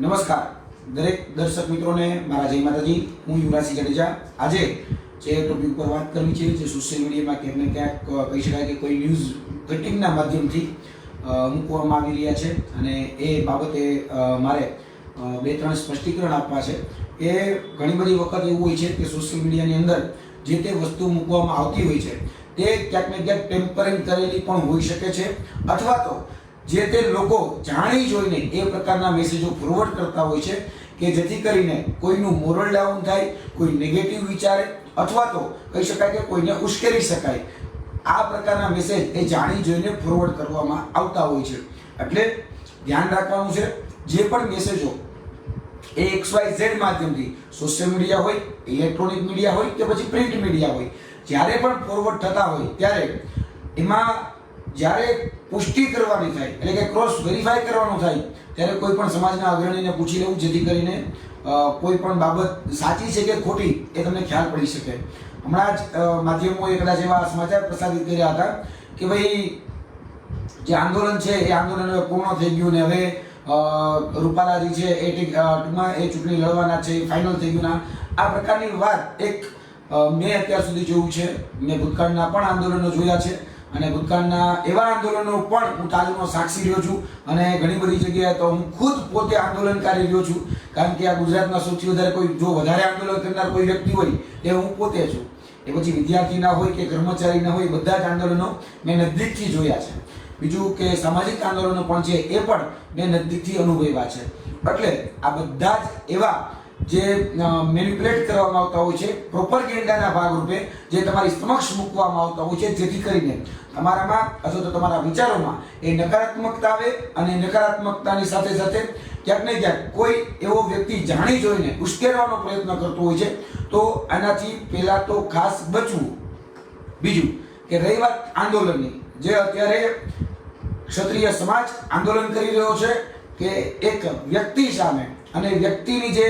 નમસ્કાર. દરેક દર્શક મિત્રોને મારા જય માતાજી, હું યુવરાજસિંહ જાડેજા. આજે જે ટોપિક ઉપર વાત કરવી છે, જે સોશિયલ મીડિયામાં ક્યાંક ને ક્યાંક કહી શકાય કે કોઈ ન્યૂઝ કટિંગના માધ્યમથી મૂકવામાં આવી રહ્યા છે અને એ બાબતે મારે બે ત્રણ સ્પષ્ટીકરણ આપવા છે. એ ઘણી બધી વખત એવું હોય છે કે સોશિયલ મીડિયાની અંદર જે તે વસ્તુ મૂકવામાં આવતી હોય છે, તે ક્યાંક ને ક્યાંક ટેમ્પરિંગ કરેલી પણ હોઈ શકે છે, અથવા તો જે તે લોકો જાણી જોઈને એ પ્રકારના મેસેજો ફોરવર્ડ કરતા હોય છે કે જેથી કરીને કોઈનું મોરલ ડાઉન થાય, કોઈ નેગેટિવ વિચારે અથવા તો કહી શકાય કે કોઈને ઉશ્કેરી શકાય. આ પ્રકારના મેસેજ એ જાણી જોઈને ફોરવર્ડ કરવામાં આવતા હોય છે. એટલે ધ્યાન રાખવાનું છે, જે પણ મેસેજો એ એક્સ વાય ઝેડ માધ્યમથી સોશિયલ મીડિયા હોય ઇલેક્ટ્રોનિક મીડિયા હોય કે પછી પ્રિન્ટ મીડિયા હોય, જ્યારે પણ ફોરવર્ડ થતા હોય, ત્યારે એમાં જ્યારે પુષ્ટિ કરવાની થાય, એટલે કે ક્રોસ વેરીફાઈ કરવાનું થાય, ત્યારે કોઈ પણ સમાજના અગ્રણીને પૂછી લેવું, જેથી કરીને કોઈ પણ બાબત સાચી છે કે ખોટી, એ તમને ખ્યાલ પડી શકે. હમણાં જ માધ્યમો કદાચ એવા સમાચાર પ્રસારિત કર્યા હતા કે ભાઈ, જે આંદોલન છે, એ આંદોલન હવે પૂર્ણ થઈ ગયું ને હવે રૂપાલાજી છે, એ ટૂંકમાં એ ચૂંટણી લડવાના છે ફાઇનલ થઈ ગયું આ પ્રકારની વાત એક મેં અત્યાર સુધી જોયું છે. મેં ભૂતકાળના પણ આંદોલનો જોયા છે. અને ભૂતકાળના એવા આંદોલનો પણ હું તાલીમનો સાક્ષી રહ્યો છું અને ઘણી બધી જગ્યાએ તો હું ખુદ પોતે આંદોલનકારી રહ્યો છું. કારણ કે આ ગુજરાતમાં સૌથી વધારે કોઈ જો વધારે આંદોલન કરનાર કોઈ વ્યક્તિ હોય એ હું પોતે છું. એ પછી વિદ્યાર્થીના હોય કે કર્મચારીના હોય બધા જ આંદોલનો મેં નજદીકથી જોયા છે. બીજું કે સામાજિક આંદોલનો પણ છે, એ પણ મેં નજદીકથી અનુભવ્યા છે. એટલે આ બધા જ એવા જે મેનિપ્યુલેટ કરવામાં આવતા હોય છે પ્રોપરગેન્ડાના ભાગરૂપે જે તમારી સમક્ષ મૂકવામાં આવતા હોય છે, જેથી કરીને તમારામાં અથવા તો તમારા વિચારોમાં એ નકારાત્મકતા આવે અને નકારાત્મકતાની સાથે સાથે ક્યાંક ને ક્યાંક કોઈ એવો વ્યક્તિ જાણી જોઈને ઉશ્કેરવાનો પ્રયત્ન કરતો હોય છે, તો આનાથી પહેલાં તો ખાસ બચવું. બીજું કે રહી વાત આંદોલનની. જે અત્યારે ક્ષત્રિય સમાજ આંદોલન કરી રહ્યો છે કે એક વ્યક્તિ સામે અને વ્યક્તિની જે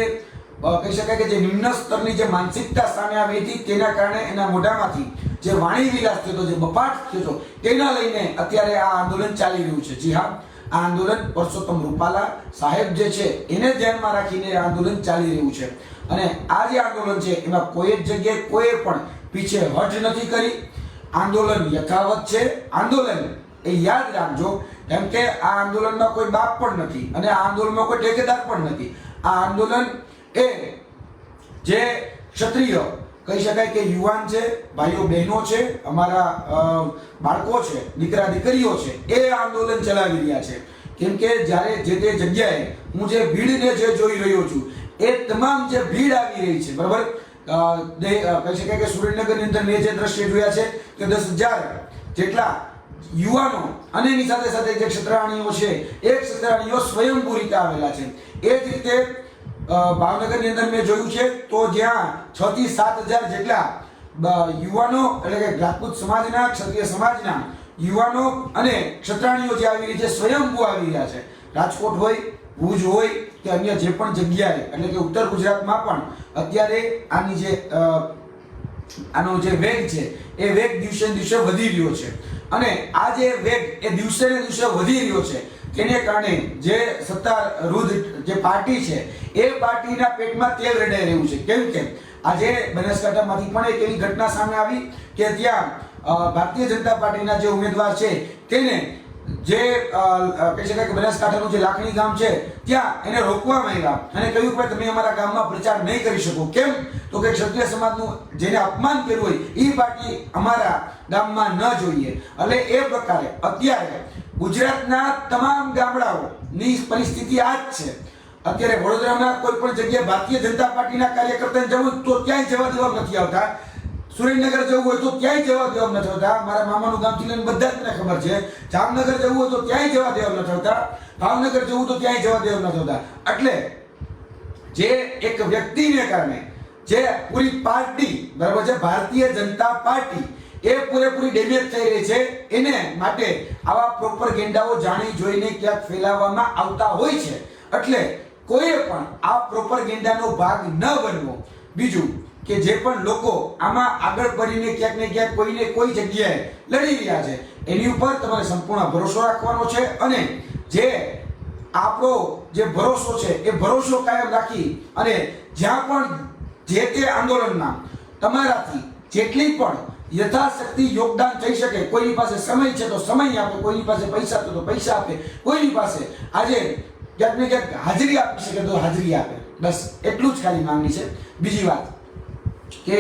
કહી શકાય કે જે નિમ્ન સ્તરની જે માનસિકતા સામે આવી હતી, તેના કારણે એના મોઢામાંથી જે વાણી વિલાસ થયો જે બપાટ થયો હતો, તેના લઈને અત્યારે આ આંદોલન ચાલી રહ્યું છે. જી હા, આ આંદોલન પરસોત્તમ રૂપાલા સાહેબ જે છે, એને ધ્યાનમાં રાખીને આંદોલન ચાલી રહ્યું છે. અને આ જે આંદોલન છે, એમાં કોઈ જ જગ્યાએ કોઈ પણ પીછે હટ નથી કરી. આંદોલન યથાવત છે. આંદોલન એ યાદ રાખજો, કેમ કે આ આંદોલનમાં કોઈ બાપ પણ નથી અને આ આંદોલનમાં કોઈ ઠેકેદાર પણ નથી. આ આંદોલન એ જે ક્ષત્રિય, કહી શકાય કે યુવાન છે, ભાઈઓ બહેનો છે, અમારા બાળકો છે, દીકરા દીકરીઓ છે, એ આંદોલન ચલાવી રહ્યા છે. કેમ કે જ્યારે જે તે જગ્યાએ હું જે ભીડને જે જોઈ રહ્યો છું, એ તમામ જે ભીડ આવી રહી છે, બરાબર? કહી શકાય કે સુરેન્દ્રનગરની અંદર મેં જે દ્રશ્ય જોયા છે, કે દસ હજાર જેટલા યુવાનો અને એની સાથે સાથે જે ક્ષત્રાણીઓ છે, એ ક્ષત્રાણીઓ સ્વયંભૂ આવેલા છે. એ જ રીતે ભાવનગરની અંદર મેં જોયું છે, તો જ્યાં છ થી સાત હજાર જેટલા યુવાનો એટલે કે રાજપૂત સમાજના, ક્ષત્રિય સમાજના યુવાનો અને ક્ષત્રાણીઓ જે આવી રહી છે, સ્વયંભૂ આવી રહ્યા છે. રાજકોટ હોય, ભુજ હોય કે અન્ય જે પણ જગ્યાએ, એટલે કે ઉત્તર ગુજરાતમાં પણ અત્યારે આની જે આનો જે વેગ છે, એ વેગ દિવસે દિવસે વધી રહ્યો છે. અને આ જે વેગ એ દિવસે ને દિવસે વધી રહ્યો છે, તેને કારણે જે સત્તારૂઢ જે પાર્ટી છે એ પાર્ટીના પેટમાં તેલ રેડાઈ રહ્યું છે. કેમ કે આજે બનાસકાંઠામાંથી પણ એક એવી ઘટના સામે આવી કે ત્યાં ભારતીય જનતા પાર્ટીના જે ઉમેદવાર છે, તેને જે કહી શકાય કે બનાસકાંઠાનું જે લાખણી ગામ છે, ત્યાં એને રોકવામાં આવ્યા અને કહ્યું કે તમે અમારા ગામમાં પ્રચાર નહીં કરી શકો. કેમ? તો કે ક્ષત્રિય સમાજનું જેને અપમાન કર્યું હોય એ પાર્ટી અમારા ગામમાં ન જોઈએ. એટલે એ પ્રકારે અત્યારે ગુજરાતના તમામ ગામડાઓની પરિસ્થિતિ આ જ છે. અત્યારે વડોદરાના કોઈ પણ જગ્યાએ ભારતીય જનતા પાર્ટીના કાર્યકર્તાને જવું તો ક્યાંય જવા દેવા નથી આવતા. સુરેન્દ્રનગર જવું હોય તો ક્યાંય જવા દેવા નથી આવતા. મારા મામાનું ગામથી લઈને બધા જ ખબર છે. જામનગર જવું હોય તો ક્યાંય જવા દેવા નથી આવતા. ભાવનગર જવું તો ક્યાંય જવા દેવા નથી આવતા. એટલે જે એક વ્યક્તિને કારણે જે પૂરી પાર્ટી, બરાબર છે, ભારતીય જનતા પાર્ટી એ પૂરેપૂરી ડેમેજ થઈ રહી છે, એને માટે આવા પ્રોપર ગેંડાઓ જાણી જોઈને ક્યાંક ફેલાવવામાં આવતા હોય છે. એટલે કોઈએ પણ આ પ્રોપરગેન્ડાનો ભાગ ન બનવો. બીજું કે જે પણ લોકો આમાં આગળ પડીને ક્યાંક ને ક્યાંક કોઈને કોઈ જગ્યાએ લડી રહ્યા છે, એની ઉપર તમારે સંપૂર્ણ ભરોસો રાખવાનો છે અને જે આપણો જે ભરોસો છે એ ભરોસો કાયમ રાખી અને જ્યાં પણ જે તે આંદોલનમાં તમારાથી જેટલી પણ યથાશક્તિ યોગદાન થઈ શકે, કોઈની પાસે સમય છે તો સમય આપે, કોઈની પાસે પૈસા તો પૈસા આપે, કોઈની પાસે આજે ક્યાંક ને ક્યાંક હાજરી આપી શકે તો હાજરી આપે. બસ એટલું જ ખાલી માંગણી છે. બીજી વાત કે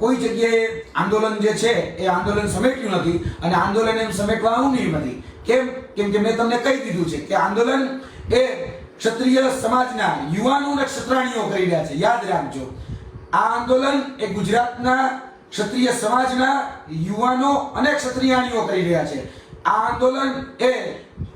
કોઈ જગ્યાએ આંદોલન જે છે એ આંદોલન સમેટ્યું નથી અને આંદોલન એમ સમેટવાનું નહીં નથી કેમ? કેમ કે મેં તમને કહી દીધું છે કે આંદોલન એ ક્ષત્રિય સમાજના યુવાનો અને ક્ષત્રાણીઓ કરી રહ્યા છે. યાદ રાખજો. આ આંદોલન એ ગુજરાતના ક્ષત્રિય સમાજના યુવાનો અને ક્ષત્રિયાણીઓ કરી રહ્યા છે. આ આંદોલન એ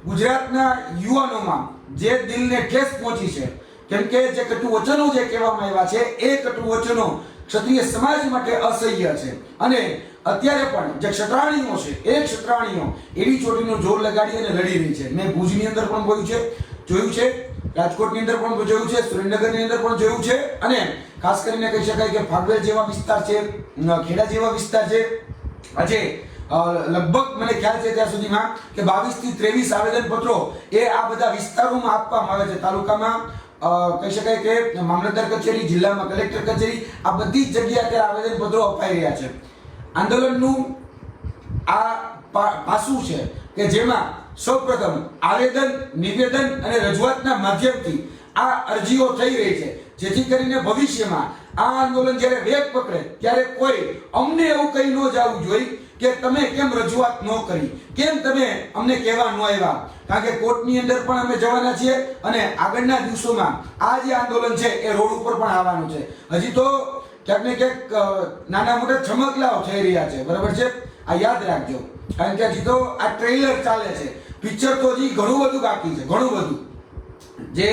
ગુજરાતના યુવાનોમાં જે દિલને ઠેસ પહોંચી છે, કેમ કે જે કટુ વચનો જે કહેવામાં આવ્યા છે, એ કટુ વચનો ક્ષત્રિય સમાજ માટે અસહ્ય છે. અને અત્યારે પણ જે ક્ષત્રાણીઓ છે, એ ક્ષત્રાણીઓ એવી ચોટીનું જોર લગાડી અને લડી રહી છે. મેં ભુજની અંદર પણ જોયું છે જોયું છે, રાજકોટની અંદર પણ જોયું છે, સુરેન્દ્રનગરની અંદર પણ જોયું છે. અને ખાસ કરીને કહી શકાય કે ફાગવેલ જેવા વિસ્તાર છે ખેડા જેવા વિસ્તાર છે. આજે લગભગ મને ખ્યાલ છે ત્યાં સુધીમાં કે બાવીસથી ત્રેવીસ આવેદન પત્રો એ આ બધા વિસ્તારોમાં આપવામાં આવે છે. તાલુકામાં કહી શકાય કે મામલતદાર કચેરી, જિલ્લામાં કલેક્ટર કચેરી, આ બધી જ જગ્યાએ અત્યારે આવેદન પત્રો અપાઈ રહ્યા છે. આંદોલનનું આ પાસું છે કે જેમાં સૌપ્રથમ આવેદન, નિવેદન અને રજૂઆતના માધ્યમથી આ અરજીઓ થઈ રહી છે. જેથી કરીને ભવિષ્યમાં આ આંદોલન જ્યારે વેગ પકડે, ત્યારે કોઈ અમને એવું કહી ન જવું જોઈએ કે તમે કેમ રજૂઆત ન કરી? કેમ તમે અમને કહેવા ન આવ્યા? કારણ કે કોર્ટની અંદર પણ અમે જવાના છીએ અને આગળના દિવસોમાં આ જે આંદોલન છે એ રોડ ઉપર પણ આવવાનું છે. હજી તો ક્યાંક ને ક્યાંક નાના મોટા ચમકલાઓ થઈ રહ્યા છે. બરાબર છે? આ યાદ રાખજો. કારણ કે હજી તો આ ટ્રેલર ચાલે છે. પિક્ચર તો હજી ઘણું બધું બાકી છે. ઘણું બધું. જે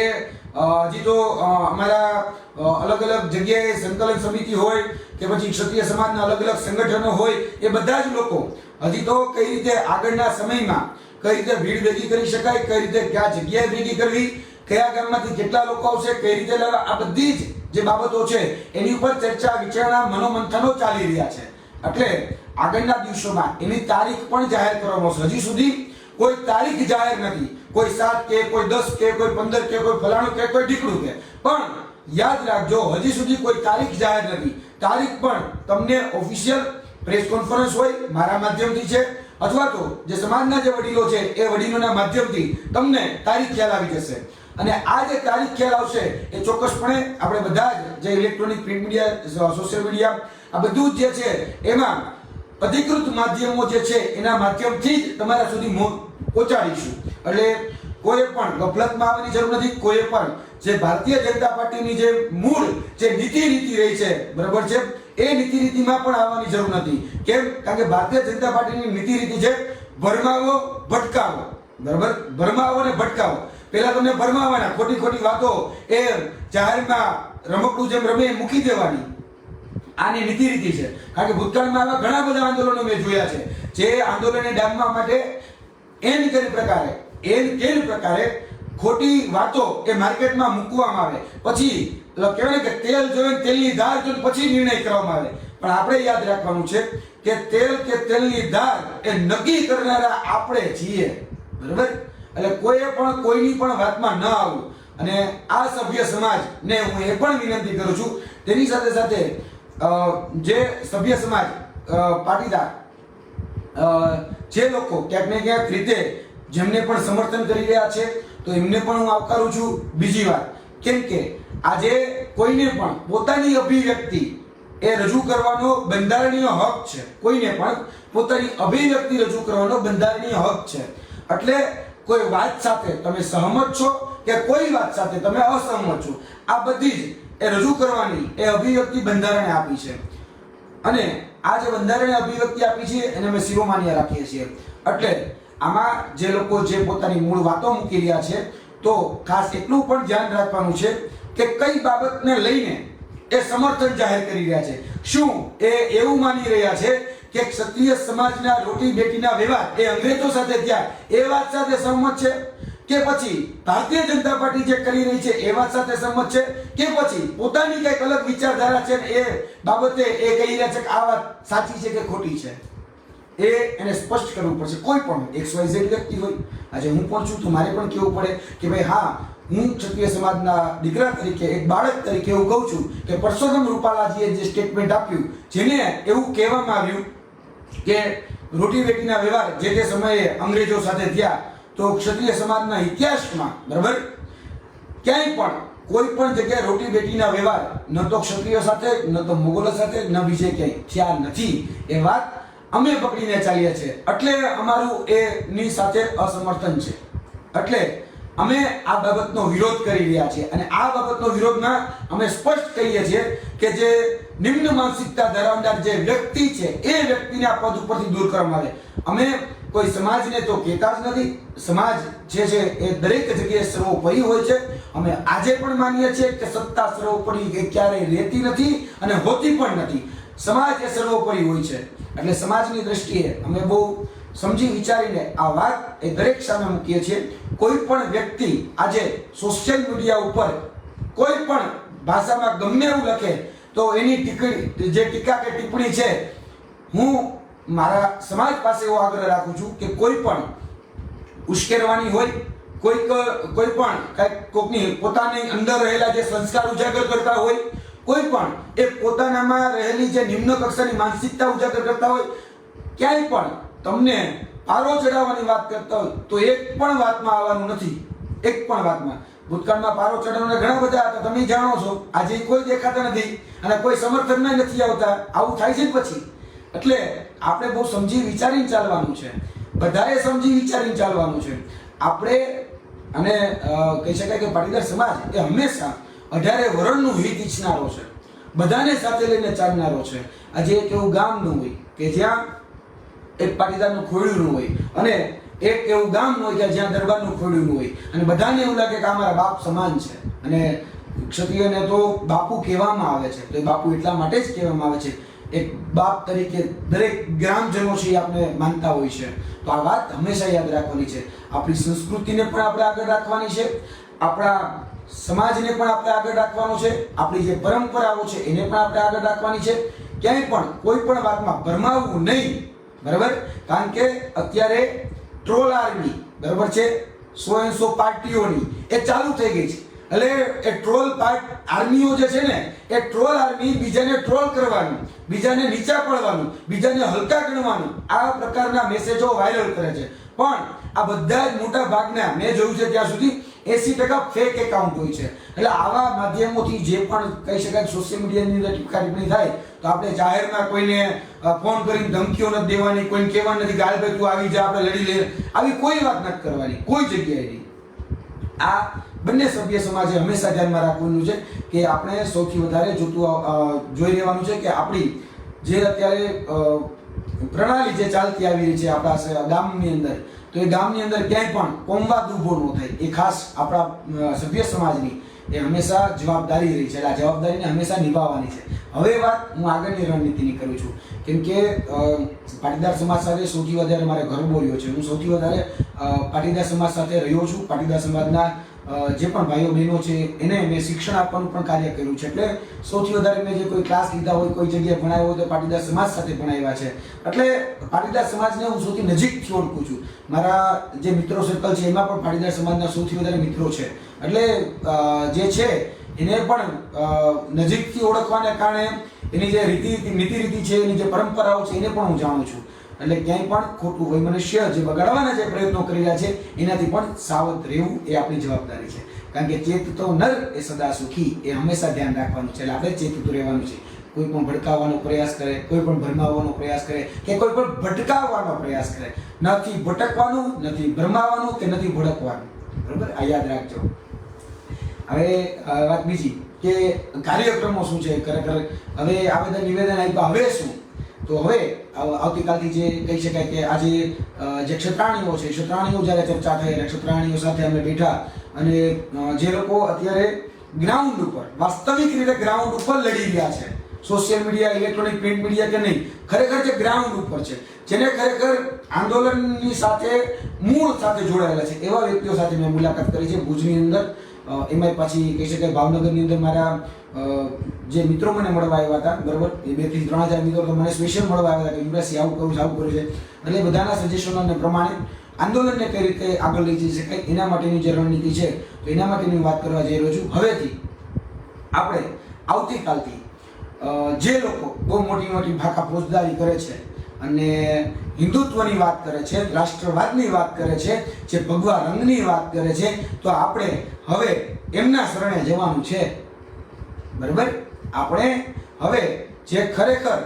હજી તો અમારા અલગ અલગ જગ્યાએ સંકલન સમિતિ હોય કે પછી ક્ષત્રિય સમાજના અલગ અલગ સંગઠનો હોય, એ બધા જ લોકો હજી તો કઈ રીતે આગળના સમયમાં કઈ રીતે ભીડ ભેગી કરી શકાય, કઈ રીતે કયા જગ્યાએ ભેગી કરવી, કયા ગામમાંથી કેટલા લોકો આવશે, કઈ રીતે આ બધી જ જે બાબતો છે, એની ઉપર ચર્ચા, વિચારણા, મનોમંથનો ચાલી રહ્યા છે. એટલે આગળના દિવસોમાં એની તારીખ પણ જાહેર કરવામાં આવશે. હજી સુધી કોઈ તારીખ જાહેર નથી. કોઈ સાત કે, કોઈ દસ કે, કોઈ પંદર કે, કોઈ ફલાણું કે, કોઈ ઢીકડું કે. પણ યાદ રાખજો, હજી સુધી કોઈ તારીખ જાહેર નથી. તારીખ પણ તમને ઓફિશિયલ પ્રેસ કોન્ફરન્સ હોય, મારા માધ્યમથી છે, અથવા તો જે સમાજના જે વડીલો છે, એ વડીલોના માધ્યમથી તમને તારીખ ખ્યાલ આવી જશે. અને આ જે તારીખ ખ્યાલ આવશે, એ ચોક્કસપણે આપણે બધા જ જે electronic print media social media આ બધું જે છે, એમાં અધિકૃત માધ્યમો જે છે, એના માધ્યમથી જ તમારા સુધી પહોંચાડીશું. એટલે કોઈ પણ ગફલતમાં આવવાની જરૂર નથી કોઈ પણ જે ભારતીય જનતા પાર્ટીની જે મૂળ, જે નીતિ રીતિ રહી છે, બરાબર છે, એ નીતિ રીતિમાં પણ આવવાની જરૂર નથી. કેમ? કારણ કે ભારતીય જનતા પાર્ટીની નીતિ રીતિ છે, ભરમાવો, ભટકાવો. બરાબર? ભરમાવો અને ભટકાવો. પહેલા તમને ભરમાવાના ખોટી ખોટી વાતો એ જાહેરમાં રમકડું જેમ રમે મૂકી દેવાની. આની નીતિ રીતિ છે. કારણ કે ભૂતકાળમાં આવા ઘણા બધા આંદોલનો મેં જોયા છે. જે આંદોલનને ડામવા માટે એન કરી પ્રકારે, એન કેન પ્રકારે ખોટી વાતો એ માર્કેટમાં મૂકવામાં આવે. પછી કહેવાય કે તેલ જોઈને તેલની ધાર જોઈને પછી નિર્ણય કરવામાં આવે. પણ આપણે યાદ રાખવાનું છે કે તેલ કે તેલની ધાર એ નક્કી કરનારા આપણે છીએ. બરાબર? એટલે કોઈએ પણ કોઈની પણ વાતમાં ન આવવું. અને આ સભ્ય સમાજને હું એ પણ વિનંતી કરું છું, તેની સાથે સાથે જે સભ્ય સમાજ પાટીદાર જે લોકો ક્યાંક ને ક્યાંક રીતે જેમને પણ સમર્થન કરી રહ્યા છે, તો એમને પણ હું આવકારું છું. બીજી વાત, કેમ કે આજે કોઈને પણ પોતાની અભિવ્યક્તિ એ રજૂ કરવાનો બંધારણીય હક છે. કોઈને પણ પોતાની અભિવ્યક્તિ રજૂ કરવાનો બંધારણીય હક છે. એટલે કોઈ વાત સાથે તમે સહમત છો કે કોઈ વાત સાથે તમે અસહમત છો? આ બધી જ એ રજૂ કરવાની, એ અભિવ્યક્તિ બંધારણે આપી છે. અને આ જે બંધારણે અભિવ્યક્તિ આપી છે, એને અમે શિરોમાન્ય રાખીએ છીએ. એટલે આમાં જે લોકો જે પોતાની મૂળ વાતો મૂકી રહ્યા છે, તો ખાસ એટલું પણ ધ્યાન રાખવાનું છે કે કઈ બાબતને લઈને એ સમર્થન જાહેર કરી રહ્યા છે. શું એ એવું માની રહ્યા છે કે ક્ષત્રિય સમાજના રોટી બેટીના વિવાદ એ અંગ્રેજો સાથે થયા? એ વાત સાથે સહમત છે? કે પછી ભારતીય જનતા પાર્ટી જે કરી રહી છે, એ વાત સાથે સંમત છે? કે પછી પોતાની કંઈક અલગ વિચારધારા છે એ બાબતે એ કહી રહ્યા છે કે આ વાત સાચી છે કે ખોટી છે? એ એને સ્પષ્ટ કરવું પડશે. કોઈ પણ એક્સ વાય વ્યક્તિ હોય, આજે હું પણ છું તો મારે પણ કહેવું પડે કે ભાઈ હા, હું ક્ષત્રિય સમાજના દીકરા તરીકે, એક બાળક તરીકે એવું કહું છું કે પરસોત્તમ રૂપાલાજીએ જે સ્ટેટમેન્ટ આપ્યું, જેને એવું કહેવામાં આવ્યું કે રોટી વેટીના વ્યવહાર જે તે સમયે અંગ્રેજો સાથે થયા તો ક્ષત્રિય સમાજના ઇતિહાસમાં, બરાબર? ક્યાંય પણ કોઈ પણ જગ્યાએ રોટી બેટીના વ્યવહાર, ન તો ક્ષત્રિય સાથે, ન તો મુગલો સાથે, ન બીજે ક્યાંય થયા નથી. એ વાત અમે પકડીને ચાલીએ છીએ. એટલે અમારું એની સાથે અસમર્થન છે. એટલે અમે આ બાબતનો વિરોધ કરી રહ્યા છીએ. અને આ બાબતનો વિરોધમાં અમે સ્પષ્ટ કહીએ છીએ કે જે નિમ્ન માનસિકતા ધરાવનાર જે વ્યક્તિ છે, એ વ્યક્તિને આ પદ ઉપરથી દૂર કરવામાં આવે. અમે કોઈ સમાજને તો કહેતા જ નથી. સમાજ જે છે એ દરેક જગ્યાએ સર્વોપરી હોય છે. અમે આજે પણ માનીએ છીએ કે સત્તા સર્વોપરી એ ક્યારેય રહેતી નથી અને હોતી પણ નથી. સમાજ એ સર્વોપરી હોય છે. એટલે સમાજની દ્રષ્ટિએ અમે બહુ સમજી વિચારીને આ વાત એ દરેક સામે મૂકીએ છીએ. કોઈ પણ વ્યક્તિ આજે સોશિયલ મીડિયા ઉપર કોઈ પણ ભાષામાં ગમે એવું લખે, તો એની ટીકડી જે ટીકા કે ટિપ્પણી છે, હું મારા સમાજ પાસે એવો આગ્રહ રાખું છું કે કોઈ પણ ઉશ્કેરવાની હોય, કોઈક, કોઈ પણ કાંઈક કોકની પોતાની અંદર રહેલા જે સંસ્કાર ઉજાગર કરતા હોય, કોઈ પણ એ પોતાનામાં રહેલી જે નિમ્ન કક્ષાની માનસિકતા ઉજાગર કરતા હોય, ક્યાંય પણ તમને પારો ચડાવવાની વાત કરતા હોય, તો એક પણ વાતમાં આવવાનું નથી. એક પણ વાતમાં. ભૂતકાળમાં પારો ચડાવવાના ઘણા બધા હતા, તમે જાણો છો, આજે કોઈ દેખાતા નથી અને કોઈ સમર્થનમાં નથી આવતા. આવું થાય છે પછી? એટલે આપણે બહુ સમજી વિચારીને ચાલવાનું છે. બધાએ સમજી વિચારીને ચાલવાનું છે. આપણે અને કહી શકાય કે પાટીદાર સમાજ એ હંમેશા અઢારે વરણનું હિત ઈચ્છનારો છે. બધાને સાથે લઈને ચાલનારો છે. આજે એક એવું ગામ ન હોય કે જ્યાં એક પાટીદારનું ખોડ્યું ન હોય અને એક એવું ગામ ન હોય કે જ્યાં દરબારનું ખોડ્યું ન હોય અને બધાને એવું લાગે કે આ મારા બાપ સમાન છે. અને ક્ષત્રિયને તો બાપુ કહેવામાં આવે છે. તો એ બાપુ એટલા માટે જ કહેવામાં આવે છે એક બાપ તરીકે દરેક ગ્રામજનો છે એ આપણે માનતા હોય છે. તો આ વાત હંમેશા યાદ રાખવાની છે. આપણી સંસ્કૃતિને પણ આપણે આગળ રાખવાની છે. આપણા સમાજને પણ આપણે આગળ રાખવાનો છે. આપણી જે પરંપરાઓ છે એને પણ આપણે આગળ રાખવાની છે. ક્યાંય પણ, કોઈ પણ વાતમાં ભરમાવવું નહીં. બરાબર? કારણ કે અત્યારે ટ્રોલ આર્મી બરાબર છે? સો એન્ડ સો પાર્ટીઓની એ ચાલુ થઈ ગઈ છે. એટલે એ ટ્રોલ પાર્ટ આર્મીઓ જે છે ને, એ ટ્રોલ આર્મી બીજાને ટ્રોલ કરવાનું, બીજાને નીચા પડવાનું, બીજાને હલકા ગણવાનું, આ પ્રકારના મેસેજો વાયરલ કરે છે. પણ આ બધા જ મોટા ભાગના મેં જોયું છે ત્યાં સુધી એસી ટકા ફેક એકાઉન્ટ હોય છે. એટલે આવા માધ્યમોથી જે પણ કહી શકાય સોશિયલ મીડિયાની અંદર ટીપકા ટીપણી થાય, તો આપણે જાહેરમાં કોઈને ફોન કરીને ધમકીઓ નથી દેવાની, કોઈને કહેવાનું નથી ગાલ ભાઈ તું આવી જા, આપણે લડી લઈએ આવી કોઈ વાત નથી કરવાની, કોઈ જગ્યાએ નહીં. આ બંને સભ્ય સમાજે હંમેશા ધ્યાનમાં રાખવાનું છે કે આપણે સૌથી વધારે જોતું જોઈ લેવાનું છે કે આપણી જે અત્યારે પ્રણાલી જે ચાલતી આવી રહી છે આપણા ગામની અંદર, તો એ ગામની અંદર ક્યાંય પણ કોમવાદ ઊભો ન થાય. એ ખાસ આપણા સભ્ય સમાજની એ હંમેશા જવાબદારી રહી છે. એટલે આ જવાબદારીને હંમેશા નિભાવવાની છે. હવે વાત હું આગળની રણનીતિની કરું છું. કેમ કે પાટીદાર સમાજ સાથે સૌથી વધારે મારે ઘર બોલ્યો છે. હું સૌથી વધારે પાટીદાર સમાજ સાથે રહ્યો છું. પાટીદાર સમાજના જે પણ ભાઈઓ બહેનો છે, એને મેં શિક્ષણ આપવાનું પણ કાર્ય કર્યું છે. એટલે સૌથી વધારે મેં જે કોઈ ક્લાસ લીધા હોય, કોઈ જગ્યાએ ભણાવ્યો હોય, તો પાટીદાર સમાજ સાથે ભણાવ્યા છે. એટલે પાટીદાર સમાજને હું સૌથી નજીકથી ઓળખું છું. મારા જે મિત્રો સર્કલ છે, એમાં પણ પાટીદાર સમાજના સૌથી વધારે મિત્રો છે. એટલે જે છે, એને પણ નજીકથી ઓળખવાને કારણે એની જે રીતિ નીતિ રીતિ છે, એની જે પરંપરાઓ છે, એને પણ હું જાણું છું. એટલે ક્યાંય પણ ખોટું હોય મનુષ્ય જે બગાડવાના જે પ્રયત્નો કરી રહ્યા છે, એનાથી પણ સાવધ રહેવું એ આપણી જવાબદારી છે. કારણ કે ચેત તો નર એ સદા સુખી, એ હંમેશા ધ્યાન રાખવાનું છે. એટલે આપણે ચેતતું રહેવાનું છે. કોઈ પણ ભડકાવવાનો પ્રયાસ કરે, કોઈ પણ ભરમાવવાનો પ્રયાસ કરે, કે કોઈ પણ ભટકાવવાનો પ્રયાસ કરે. નથી ભટકવાનું નથી ભરમાવાનું કે નથી ભડકવાનું. બરોબર? આ યાદ રાખજો. હવે વાત બીજી કે કાર્યક્રમો શું છે? ખરેખર હવે આવેદન, નિવેદન આપ્યા. હવે શું? તો હવે આવતીકાલથી જે કહી શકાય કે આજે જે ક્ષત્રાણીઓ છે ક્ષત્રાણીઓ જ્યારે ચર્ચા થઈ અને ક્ષત્રાણીઓ સાથે અમે બેઠા અને જે લોકો અત્યારે ગ્રાઉન્ડ ઉપર, વાસ્તવિક રીતે ગ્રાઉન્ડ ઉપર લડી રહ્યા છે, social media, electronic print media કે નહીં, ખરેખર જે ગ્રાઉન્ડ ઉપર છે, જેને ખરેખર આંદોલનની સાથે, મૂળ સાથે જોડાયેલા છે, એવા વ્યક્તિઓ સાથે મેં મુલાકાત કરી છે, ભુજની અંદર એમાંય પાછી કહી શકાય ભાવનગરની અંદર મારા જે મિત્રો મને મળવા આવ્યા હતા, બરોબર? એ બેથી ત્રણ હજાર મિત્રો તો મને સ્પેશિયલ મળવા આવ્યા હતા કે યુવરાજસિંહ આવું કરું આવું કરું છે. એટલે બધાના સજેશનોને પ્રમાણે આંદોલનને કઈ રીતે આગળ લઈ જઈ શકાય, એના માટેની જે રણનીતિ છે, તો એના માટેની વાત કરવા જઈ રહ્યો છું. હવેથી આપણે આવતીકાલથી જે લોકો બહુ મોટી મોટી ભાખા ફોજદારી કરે છે અને હિન્દુત્વની વાત કરે છે, રાષ્ટ્રવાદની વાત કરે છે, જે ભગવા રંગની વાત કરે છે, તો આપણે હવે એમના શરણે જવાનું છે. બરાબર? આપણે હવે જે ખરેખર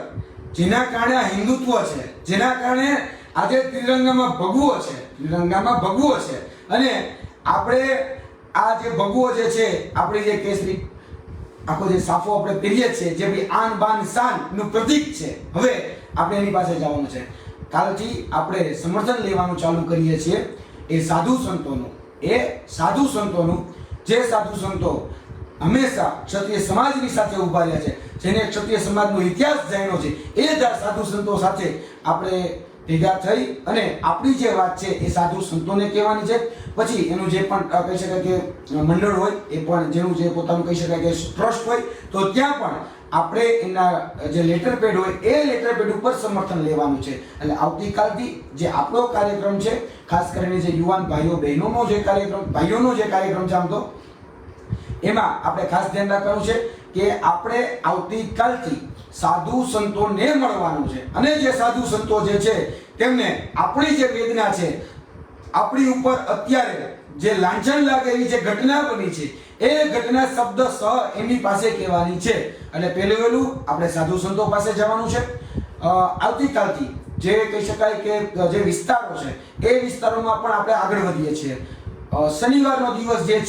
જેના કારણે આ હિન્દુત્વ છે, જેના કારણે આજે ત્રિરંગામાં ભગવો છે, ત્રિરંગામાં ભગવો છે, અને આપણે આ જે ભગવો જે છે, આપણી જે કેસરી, આખો જે સાફો આપણે પહેરીએ છીએ, જે બી આન બાન શાનનું પ્રતીક છે, હવે આપણે એની પાસે જવાનું છે. કાલથી આપણે સમર્થન લેવાનું ચાલુ કરીએ છીએ એ સાધુ સંતોનું. એ સાધુ સંતોનું, જે સાધુ સંતો હંમેશા ક્ષત્રિય સમાજની સાથે ઊભા રહ્યા છે, જેને ક્ષત્રિય સમાજનો ઇતિહાસ જાણ્યો છે, એ જ સાધુ સંતો સાથે આપણે ભેગા થઈ અને આપણી જે વાત છે એ સાધુ સંતોને કહેવાની છે. પછી એનું જે પણ કહી શકાય કે મંડળ હોય, એ પણ, જેનું જે પોતાનું કહી શકાય કે ટ્રસ્ટ હોય, તો ત્યાં પણ આપણે એના, જે લેટર પેડ હોય, એ લેટર પેડ ઉપર સમર્થન લેવાનું છે. એટલે આવતીકાલથી જે આપણો કાર્યક્રમ છે, ખાસ કરીને જે યુવાન ભાઈઓ, બહેનોનો જે કાર્યક્રમ, ભાઈઓનો જે કાર્યક્રમ છે આમ તો, એમાં આપણે ખાસ ધ્યાન રાખવાનું છે કે આપણે આવતીકાલથી સાધુ સંતોને મળવાનું છે. અને જે સાધુ સંતો જે છે, તેમને આપણી જે વેદના છે, આપણી ઉપર અત્યારે જે લાંછન લાગે એવી જે ઘટના બની છે એ ઘટના શબ્દ સ એની પાસે કહેવાની છે. એટલે પહેલું વહેલું આપણે સાધુ સંતો પાસે જવાનું છે. આવતીકાલથી જે કહી શકાય કે, જે વિસ્તારો છે, એ વિસ્તારોમાં પણ આપણે આગળ વધીએ છીએ. શનિવારનો દિવસ જે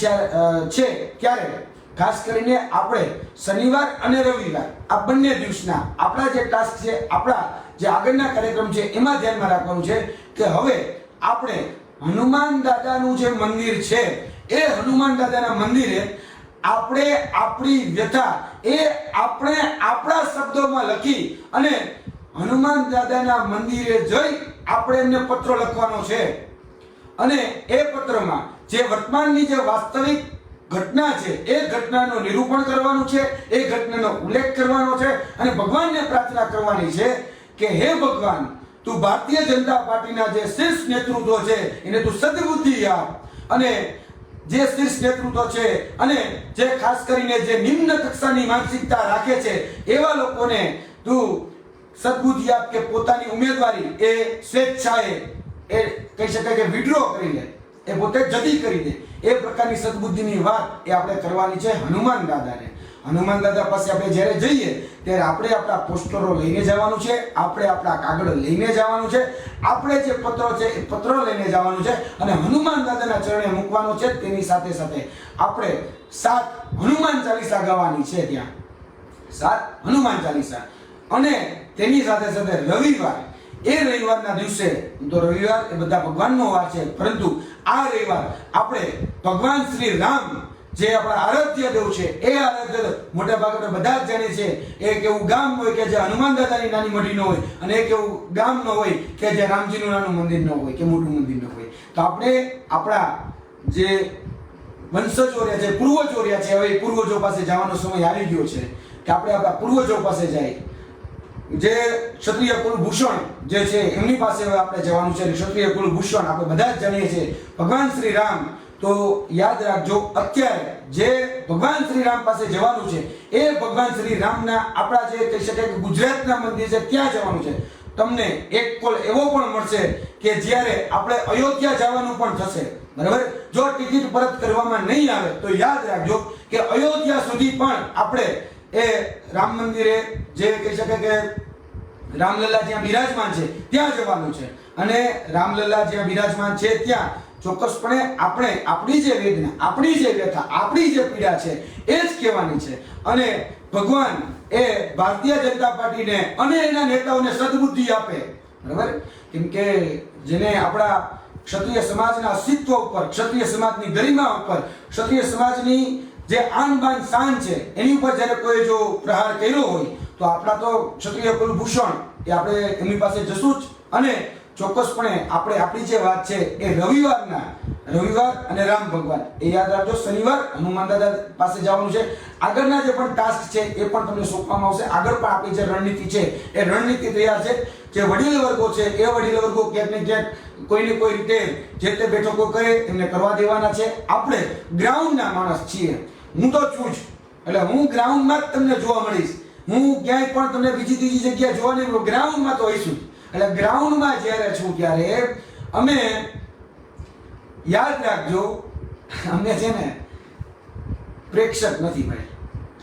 છે ત્યારે ખાસ કરીને આપણે શનિવાર અને રવિવાર આ બંને દિવસના આપણા જે ટાસ્ક છે, આપણા જે આગળના કાર્યક્રમ છે, એમાં ધ્યાનમાં રાખવાનું છે કે હવે આપણે હનુમાન દાદાનું જે મંદિર છે એ હનુમાન દાદાના મંદિરે આપણે આપણી વ્યથા એ આપણે આપણા શબ્દોમાં લખી અને હનુમાન દાદાના મંદિરે જઈ આપણે એમને પત્ર લખવાનો છે. અને એ પત્રમાં જે વર્તમાનની જે વાસ્તવિક ઘટના છે, એ ઘટનાનું નિરૂપણ કરવાનું છે, એ ઘટનાનો ઉલ્લેખ કરવાનો છે અને ભગવાનને પ્રાર્થના કરવાની છે કે હે ભગવાન, તું ભારતીય જનતા પાર્ટીના જે શીર્ષ નેતૃત્વ છે, એને તું સદબુદ્ધિ આપ. અને જે શીર્ષ નેતૃત્વ છે અને જે ખાસ કરીને જે નિમ્ન કક્ષાની માનસિકતા રાખે છે, એવા લોકોને તું સદબુદ્ધિ આપ કે પોતાની ઉમેદવારી એ સ્વેચ્છાએ એ કહી શકાય કે વિડ્રો કરી લે, એ પોતે જતી કરી દે. એ પ્રકારની સદબુદ્ધિની વાત એ આપણે કરવાની છે હનુમાન દાદાને. હનુમાન દાદા પાસે આપણે જ્યારે જઈએ, ત્યારે આપણે આપણા પોસ્ટરો લઈને જવાનું છે, આપણે આપણા કાગળ લઈને જવાનું છે, આપણે જે પત્રો છે એ પત્રો લઈને જવાનું છે અને હનુમાન દાદાના ચરણે મૂકવાનો છે, તેની સાથે સાથે આપણે સાત હનુમાન ચાલીસા ગાવાની છે ત્યાં. સાત હનુમાન ચાલીસા. અને તેની સાથે સાથે રવિવાર, એ રવિવારના દિવસે, તો રવિવાર એ બધા ભગવાનનો વાર છે, પરંતુ આ રવિવાર આપણે ભગવાન શ્રી રામ જે આપણા આરાધ્ય દેવ છે, એ આરાધ્ય મોટા ભાગે આપણે બધા જ જાણીએ છીએ એક એવું ગામ હોય કે જે હનુમાન દાદાની નાની મોટી ન હોય અને એક એવું ગામ ન હોય કે જે રામજીનું નાનું મંદિર ન હોય કે મોટું મંદિર ન હોય. તો આપણે આપણા જે વંશજો રહ્યા છે પૂર્વજો રહ્યા છે, હવે એ પૂર્વજો પાસે જવાનો સમય આવી ગયો છે કે આપણે આપણા પૂર્વજો પાસે જાય. જે ક્ષત્રિય કુલભૂષણ જે છે, એમની પાસે હવે આપણે જવાનું છે ક્ષત્રિય કુલભૂષણ, આપણે બધા જ જાણીએ છીએ. ભગવાન શ્રી રામ તો યાદ રાખજો, અત્યારે જે ભગવાન શ્રી રામ પાસે જવાનું છે, એ ભગવાન શ્રી રામના આપણા જે કહી શકાય કે ગુજરાતના મંદિર છે, ત્યાં જવાનું છે. તમને એક કોલ એવો પણ મળશે કે જ્યારે આપણે અયોધ્યા જવાનું પણ થશે, બરાબર? જો ટિકિટ પરત કરવામાં નહીં આવે, તો યાદ રાખજો કે અયોધ્યા સુધી પણ આપણે એ રામ મંદિરે જે કહી શકાય કે રામલલ્લા જ્યાં બિરાજમાન છે, ત્યાં જવાનું છે. અને રામલલ્લા જ્યાં બિરાજમાન છે, ત્યાં ચોક્કસપણે આપણે આપણી જે વેદના, આપણી જે વ્યથા, આપણી જે પીડા છે, એ જ કહેવાની છે. અને ભગવાન એ ભારતીય જનતા પાર્ટીને અને એના નેતાઓને સદબુદ્ધિ આપે. બરાબર? કેમ કે જેને આપણા ક્ષત્રિય સમાજના અસ્તિત્વ ઉપર, ક્ષત્રિય સમાજની ગરિમા ઉપર, ક્ષત્રિય સમાજની જે આન બાન શાન છે, એની ઉપર જ્યારે કોઈ જો પ્રહાર કર્યો હોય, તો આપણા તો ક્ષત્રિય કુલભૂષણ એ આપણે એમની પાસે જશું જ. અને ચોક્કસપણે આપણે આપણી જે વાત છે એ રવિવારના, રવિવાર અને રામ ભગવાન, એ યાદ રાખજો, શનિવાર હનુમાન દાદા પાસે જવાનું છે. આગળના જે પણ ટાસ્ક છે એ પણ તમને સોંપવામાં આવશે. આગળ પણ આપણી જે રણનીતિ છે એ રણનીતિ તૈયાર છે. જે વડીલ વર્ગો છે, એ વડીલ વર્ગો ક્યાંક ને ક્યાંક કોઈને કોઈ રીતે જે તે બેઠકો કરે એમને કરવા દેવાના છે. આપણે ગ્રાઉન્ડના માણસ છીએ. હું તો છું જ. એટલે હું ગ્રાઉન્ડમાં જ તમને જોવા મળીશ. હું ક્યાંય પણ તમને બીજી ત્રીજી જગ્યાએ જોવા નહીં ગ્રાઉન્ડમાં તો હોઈશું. એટલે ગ્રાઉન્ડમાં જ્યારે છું ત્યારે અમે યાદ રાખજો, અમને છે ને પ્રેક્ષક નથી ભાઈ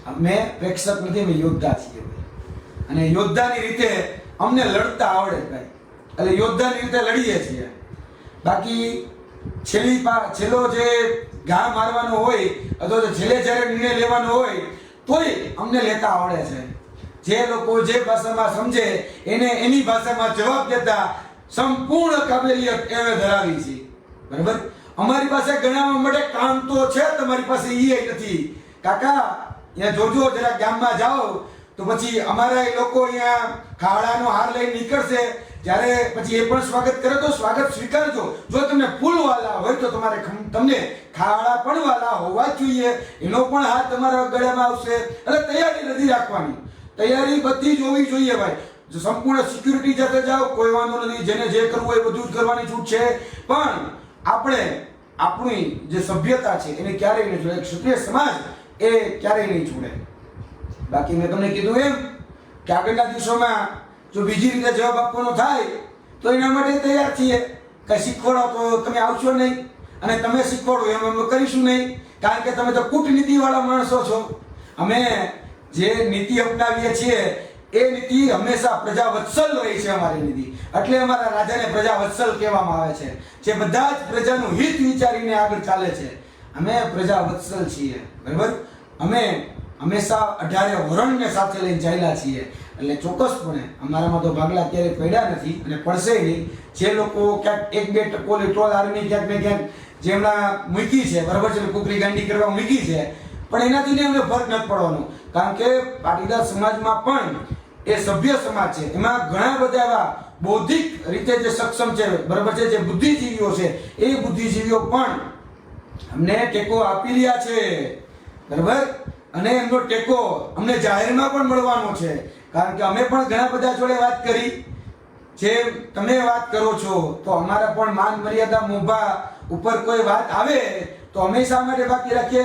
અમે પ્રેક્ષક નથી, અમે યોદ્ધા છીએ ભાઈ. અને યોદ્ધાની રીતે અમને લડતા આવડે ભાઈ. એટલે યોદ્ધાની રીતે લડીએ છીએ. બાકી છેલ્લી પા, છેલ્લો જે ઘા મારવાનો હોય અથવા તો છેલ્લે જ્યારે નિર્ણય લેવાનો હોય, તોય અમને લેતા આવડે છે. જે લોકો જે ભાષામાં સમજે, એને એની ભાષામાં જવાબ દેતા સંપૂર્ણ કાબેલિયત એવે ધરાવી છે. બરાબર? અમારી પાસે ગણાવવા માટે કામ તો છે, તમારી પાસે ઈ નથી. કાકા, અહીંયા જોજો, જરા ગામમાં જાઓ. તો પછી અમારા એ લોકો અહીંયા ખાડાનો હાર લઈને નીકળશે. જ્યારે પછી એ પણ સ્વાગત કરે તો સ્વાગત સ્વીકારજો. જો તમને ફૂલ વાલા હોય તો તમારે તમને ખાડા પણ વાલા હોવા જોઈએ. એનો પણ હાથ તમારા ગળામાં આવશે. એટલે તૈયારી નથી રાખવાની. તૈયારી બધી જ હોવી જોઈએ ભાઈ. સંપૂર્ણ સિક્યુરિટી સાથે જાઓ, કોઈ વાંધો નથી. જેને જે કરવું હોય બધું જ કરવાની છૂટ છે. પણ આપણે આપણી જે સભ્યતા છે, એને ક્યારેય નહીં છોડે ક્ષત્રિય સમાજ એ ક્યારેય નહીં છોડે બાકી મેં તમને કીધું એમ કે આગળના દિવસોમાં જો બીજી રીતે જવાબ આપવાનો થાય, તો એના માટે તૈયાર છીએ. કંઈ શીખવાડો તો તમે આવશો નહીં. અને તમે શીખવાડો એમ અમે કરીશું નહીં. કારણ કે તમે તો કૂટનીતિવાળા માણસો છો. અમે જે નીતિ અપનાવીએ છીએ, એ નીતિ હંમેશા પ્રજા વત્સલ રહી છે અમારી નીતિ. એટલે અમારા રાજાને પ્રજા વત્સલ કહેવામાં આવે છે. જે બધા જ પ્રજાનું હિત વિચારીને આગળ ચાલે છે. અમે પ્રજા વત્સલ છીએ, બરાબર? અમે હંમેશા અઢારે વરણને સાથે લઈને ચાલ્યા છીએ. એટલે ચોક્કસપણે અમારામાં તો ભાગલા અત્યારે પડ્યા નથી અને પડશે નહીં. જે લોકો ક્યાંક એક બે ટકોલી ટોલ આર્મી ક્યાંક ને ક્યાંક જેમના મૂકી છે, બરાબર છે, કુકરી ગાંડી કરવા મૂકી છે. પણ એનાથી અમને ફરક નથી પડવાનો. કારણ કે પાટીદાર સમાજમાં પણ એ સભ્ય સમાજ છે. એમાં ઘણા બધા એવા બૌદ્ધિક રીતે જે સક્ષમ છે, બરાબર છે, જે બુદ્ધિજીવીઓ છે, એ બુદ્ધિજીવીઓ પણ અમને ટેકો આપી રહ્યા છે. બરાબર? અને એમનો ટેકો અમને જાહેરમાં પણ મળવાનો છે. કારણ કે અમે પણ ઘણા બધા જોડે વાત કરી. જે તમે વાત કરો છો, તો અમારા પણ માન મર્યાદા મોભા ઉપર કોઈ વાત આવે, તો અમે શા માટે બાકી રાખીએ?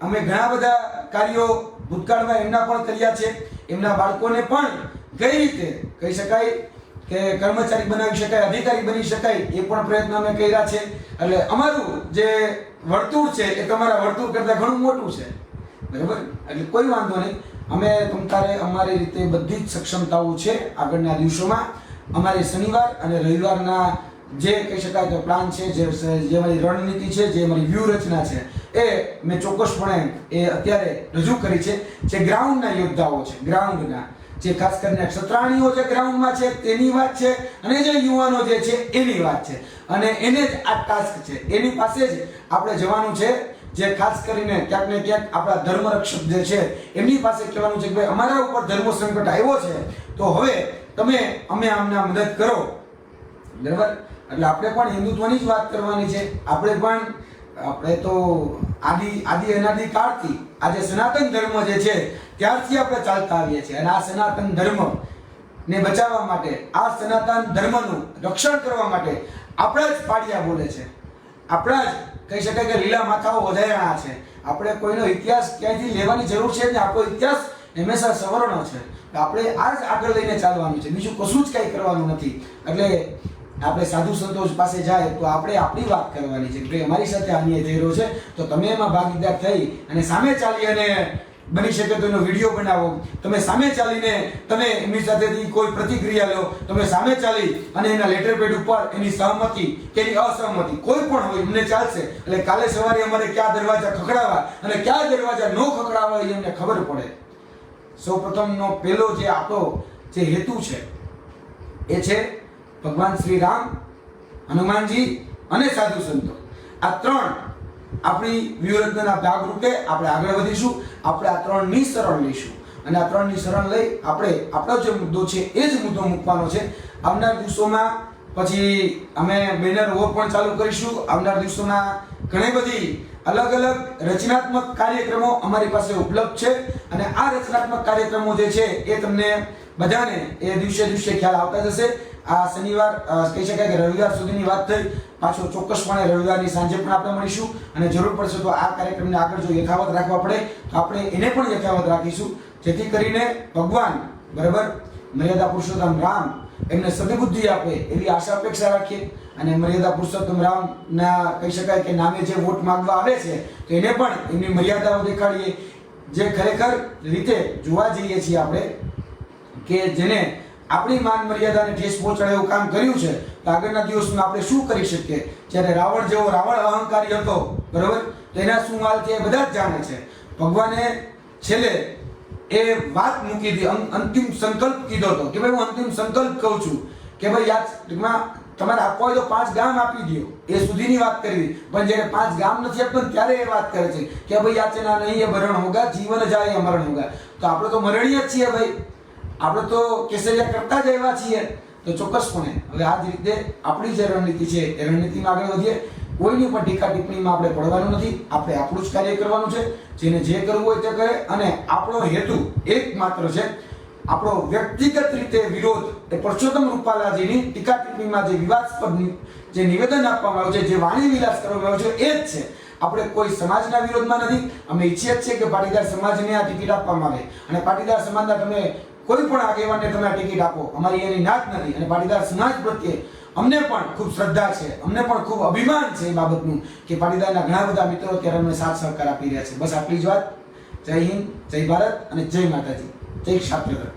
અમે ઘણા બધા કાર્યો ભૂતકાળમાં એમના પણ કર્યા છે. એમના બાળકોને પણ કઈ રીતે કહી શકાય કે કર્મચારી બનાવી શકાય, અધિકારી બની શકાય એ પણ પ્રયત્ન અમે કર્યા છે. એટલે અમારું જે વર્તુળ છે એ તમારા વર્તુળ કરતાં ઘણું મોટું છે. બરાબર? એટલે કોઈ વાંધો નહીં. અમે તમતારે અમારી રીતે બધી જ સક્ષમતાઓ છે આગળના દિવસોમાં. અમારે શનિવાર અને રવિવારના જે કહી શકાય તો પ્લાન છે જે અમારી રણનીતિ છે, જે અમારી વ્યૂહરચના છે એ મેં ચોક્કસપણે એ અત્યારે રજૂ કરી છે જે ગ્રાઉન્ડના યોદ્ધાઓ છે ગ્રાઉન્ડના જે ખાસ કરીને ક્ષત્રાણીઓ જે ગ્રાઉન્ડમાં છે, તેની વાત છે અને જે યુવાનો જે છે, એની વાત છે. અને એને જ આ ટાસ્ક છે. એની પાસે જ આપણે જવાનું છે, જે ખાસ કરીને ક્યાંક ને ક્યાંક આપણા ધર્મરક્ષક જે છે, એમની પાસે કહેવાનું છે કે ભાઈ, અમારા ઉપર ધર્મ સંકટ આવ્યો છે, તો હવે તમે અમે અમને મદદ કરો. બરાબર? એટલે આપણે પણ હિન્દુત્વની જ વાત કરવાની છે. આપણે પણ આપણે તો આદિ આદિ અનાદિ કાળથી આજે સનાતન ધર્મ જે છે, ત્યારથી આપણે ચાલતા આવીએ છીએ. અને આ સનાતન ધર્મ ને બચાવવા માટે, આ સનાતન ધર્મનું રક્ષણ કરવા માટે આપણા જ પાડિયા બોલે છે. આપણા જ, કહી શકાય કે લીલા માથાઓ વધારાના છે. આપણે કોઈનો ઇતિહાસ ક્યાંયથી લેવાની જરૂર છે ને આપણો ઇતિહાસ હંમેશા સવર્ણ છે. આપણે આ જ આગળ લઈને ચાલવાનું છે. બીજું કશું જ કંઈ કરવાનું નથી. એટલે આપણે સાધુ સંતોષ પાસે જાય તો આપણે આપણી વાત કરવાની છે કે અમારી સાથે અન્યાય થઈ રહ્યો છે, તો તમે એમાં ભાગીદાર થઈ અને સામે ચાલી અને બની શકે તો એનો વીડિયો બનાવો. તમે સામે ચાલીને તમે એમની સાથેથી કોઈ પ્રતિક્રિયા લો. તમે સામે ચાલી અને એના લેટર પેડ ઉપર એની સહમતિ કે એની અસહમતિ કોઈ પણ હોય, એમને ચાલશે. એટલે કાલે સવારે અમારે કયા દરવાજા ખખડાવા અને કયા દરવાજા ન ખખડાવવા એ અમને ખબર પડે. સૌપ્રથમનો પહેલો જે આપણો જે હેતુ છે, એ છે ભગવાન શ્રી રામ, હનુમાનજી અને સાધુ સંતો. આ ત્રણ આપણી વ્યૂહરચનાના ભાગરૂપે આપણે આગળ વધીશું. આપણે આ ત્રણની શરણ લઈશું. અને આ ત્રણની શરણ લઈ આપણે આપણો જે મુદ્દો છે એ જ મુદ્દો મૂકવાનો છે. આવનાર દિવસોમાં પછી અમે બેનર વોક પણ ચાલુ કરીશું. આવનાર દિવસોના ઘણી બધી અલગ અલગ રચનાત્મક કાર્યક્રમો અમારી પાસે ઉપલબ્ધ છે. અને આ રચનાત્મક કાર્યક્રમો જે છે એ તમને બધાને એ દિવસે દિવસે ખ્યાલ આવતા જશે. આ શનિવાર કહી શકાય કે રવિવાર સુધીની વાત થઈ. પાછો ચોક્કસપણે રવિવારની સાંજે પણ આપણે મળીશું અને જરૂર પડશે તો આ કાર્યક્રમને આગળ જો યથાવત રાખવા પડે, તો આપણે એને પણ યથાવત રાખીશું. જેથી કરીને ભગવાન, બરાબર? મર્યાદા પુરુષોત્તમ રામ એમને સદબુદ્ધિ આપે એવી આશા અપેક્ષા રાખીએ. અને મર્યાદા પુરુષોત્તમ રામના કહી શકાય કે નામે જે વોટ માંગવા આવે છે, તો એને પણ એમની મર્યાદાઓ દેખાડીએ. જે ખરેખર રીતે જોવા જઈએ છીએ આપણે કે જેને આપણી માન મર્યાદાને ઠેસ પહોંચાડે એવું કામ કર્યું છે, તો આગળના દિવસમાં આપણે શું કરી શકીએ? જ્યારે રાવણ જેવો રાવણ અહંકારી હતો, બરોબર? એના શું હાલ છે એ બધા જ જાણે છે. ભગવાને છેલ્લે એ વાત મૂકી હતી અંતિમ સંકલ્પ કીધો હતો કે ભાઈ હું અંતિમ સંકલ્પ કહું છું કે ભાઈ યાદમાં તમારે આપવા હોય તો પાંચ ગામ આપી દો એ સુધીની વાત કરી પણ જ્યારે પાંચ ગામ નથી આપતો ત્યારે એ વાત કરે છે કે ભાઈ યાચના નહીં, એ મરણ હોગા, જીવન જાય એ મરણ હોગા. તો આપણે તો મરણીય જ છીએ ભાઈ. આપણે તો કેસરિયા કરતા જ એવા છીએ. તો ચોક્કસપણે, હવે આ જ રીતે આપણી જે રણનીતિ છે, એ રણનીતિમાં આગળ વધીએ. કોઈની પણ ટીકા ટિપ્પણીમાં આપણે પડવાનું નથી. આપણે આપણું જ કાર્ય કરવાનું છે. જેને જે કરવું હોય તે કરે. અને આપણો હેતુ એકમાત્ર છે, આપણો વ્યક્તિગત રીતે વિરોધ એ પરસોત્તમ રૂપાલાજીની ટીકા ટિપ્પણીમાં જે વિવાદાસ્પદ જે નિવેદન આપવામાં આવ્યું છે, જે વાણી વિલાસ કરવામાં આવ્યો છે, એ જ છે. આપણે કોઈ સમાજના વિરોધમાં નથી. અમે ઈચ્છીએ છીએ કે પાટીદાર સમાજને આ ટિકિટ આપવામાં આવે. અને પાટીદાર સમાજના તમે કોઈ પણ આગેવાનને તમે ટિકિટ આપો. અમારી એની નાત નથી અને પાટીદાર સમાજ પ્રત્યે અમને પણ ખૂબ શ્રદ્ધા છે. અમને પણ ખૂબ અભિમાન છે એ બાબતનું કે પાટીદારના ઘણા બધા મિત્રો અત્યારે અમને સાથ સહકાર આપી રહ્યા છે. બસ આટલી જ વાત. જય હિન્દ, જય ભારત અને જય માતાજી. જય ક્ષાત્રધર.